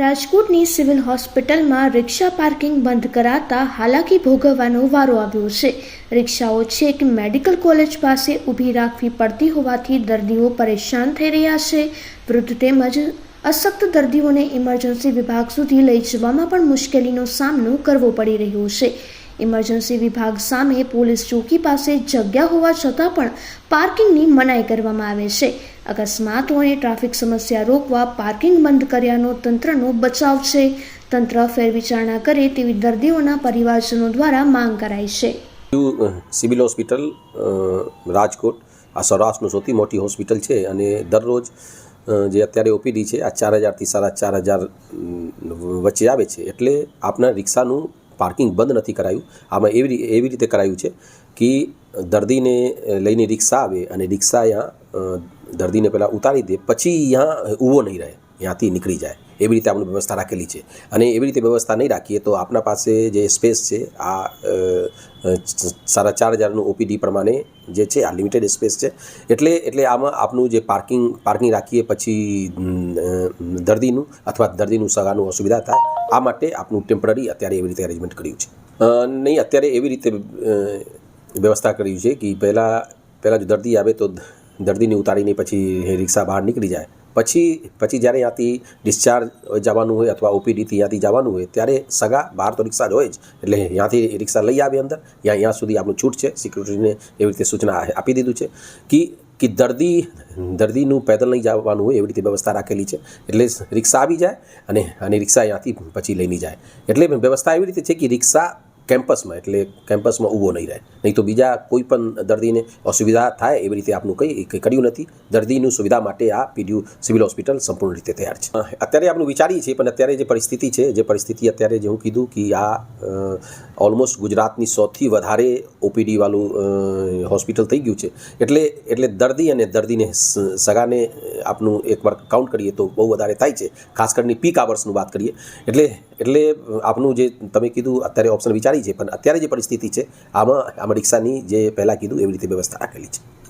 રાજકોટની સિવિલ હોસ્પિટલમાં રિક્ષા પાર્કિંગ બંધ કરાતા હાલાકી ભોગવવાનો વારો આવ્યો છે. રિક્ષાઓ છેક મેડિકલ કોલેજ પાસે ઊભી રાખવી પડતી હોવાથી દર્દીઓ પરેશાન થઈ રહ્યા છે. વૃદ્ધ તેમજ અશક્ત દર્દીઓને ઇમરજન્સી વિભાગ સુધી લઈ જવામાં પણ મુશ્કેલીનો સામનો કરવો પડી રહ્યો છે. ઇમરજન્સી વિભાગ સામે પોલીસ ચોકી પાસે જગ્યા હોવા છતાં પણ પાર્કિંગની મનાઈ કરવામાં આવે છે. અકસ્માતો અને ટ્રાફિક સમસ્યા રોકવા પાર્કિંગ બંધ કર્યાનો તંત્રનો બચાવ છે. તંત્ર ફેરવિચારણા કરે તેવી દર્દીઓના પરિવારજનો દ્વારા માંગ કરાઈ છે. Civil hospital Rajkot. આ સૌરાષ્ટ્રનું સૌથી મોટી હોસ્પિટલ છે અને દરરોજ જે અત્યારે ઓપીડી છે, આ ચાર હજારથી સાડા ચાર હજાર વચ્ચે આવે છે. એટલે આપના રિક્ષાનું પાર્કિંગ બંધ નથી કરાયું. આમાં એવી એવી રીતે કરાયું છે કે દર્દીને લઈને રિક્ષા આવે અને રિક્ષા અહીંયા દર્દીને પહેલાં ઉતારી દે, પછી અહીંયા ઊભો નહીં રહે, ત્યાંથી નીકળી જાય. એવી રીતે આપણે વ્યવસ્થા રાખેલી છે. અને એવી રીતે વ્યવસ્થા નહીં રાખીએ તો આપણા પાસે જે સ્પેસ છે, આ સાડા ચાર હજારનું ઓપીડી પ્રમાણે જે છે, આ લિમિટેડ સ્પેસ છે. એટલે એટલે આમાં આપનું જે પાર્કિંગ પાર્કિંગ રાખીએ પછી દર્દીનું અથવા દર્દીનું સગાનું અસુવિધા થાય, આ માટે આપનું ટેમ્પરરી અત્યારે એવી રીતે એરેન્જમેન્ટ કર્યું છે. નહીં, અત્યારે એવી રીતે વ્યવસ્થા કર્યું છે કે પહેલાં પહેલાં જો દર્દી આવે તો દર્દીને ઉતારીને પછી રિક્ષા બહાર નીકળી જાય. પછી પછી જ્યારે ત્યાંથી ડિસ્ચાર્જ જવાનું હોય અથવા ઓપીડીથી ત્યાંથી જવાનું હોય, ત્યારે સગા બહાર તો રિક્ષા જ હોય જ. એટલે ત્યાંથી રિક્ષા લઈ આવે અંદર. ત્યાં ત્યાં સુધી આપણું છૂટ છે. સિક્યુરિટીને એવી રીતે સૂચના આપી દીધું છે. કે કે દર્દી, દર્દીનું પેદલ નહીં જવાનું હોય એવી રીતે વ્યવસ્થા રાખેલી છે. એટલે રિક્ષા આવી જાય અને અને રિક્ષા ત્યાંથી પછી લઈને જાય. એટલે વ્યવસ્થા એવી રીતે છે કે રિક્ષા કેમ્પસમાં એટલે કેમ્પસમાં ઊભો નહીં રહે. નહીં તો બીજા કોઈ પણ દર્દીને અસુવિધા થાય એવી રીતે આપનું કંઈ કર્યું નથી. દર્દીનું સુવિધા માટે આ પીડીયુ સિવિલ હોસ્પિટલ સંપૂર્ણ રીતે તૈયાર છે. અત્યારે આપણું વિચારીએ છીએ પણ અત્યારે જે પરિસ્થિતિ છે જે પરિસ્થિતિ અત્યારે જે હું કીધું કે આ ઓલમોસ્ટ ગુજરાતની સૌથી વધારે ઓપીડી વાળું અ, હોસ્પિટલ થઈ ગયું છે. એટલે એટલે દર્દી અને દર્દીને સગાને આપનું એકવાર કાઉન્ટ કરીએ તો બહુ વધારે થાય છે. ખાસ કરીને પીક આવર્સનું વાત કરીએ. એટલે એટલે આપનું જે તમે કીધું અત્યારે ઓપ્શન વિચારી છે. પણ અત્યારે જે પરિસ્થિતિ છે, આમાં આમાં રિક્ષાની જે પહેલાં કીધું એવી રીતે વ્યવસ્થા રાખેલી છે.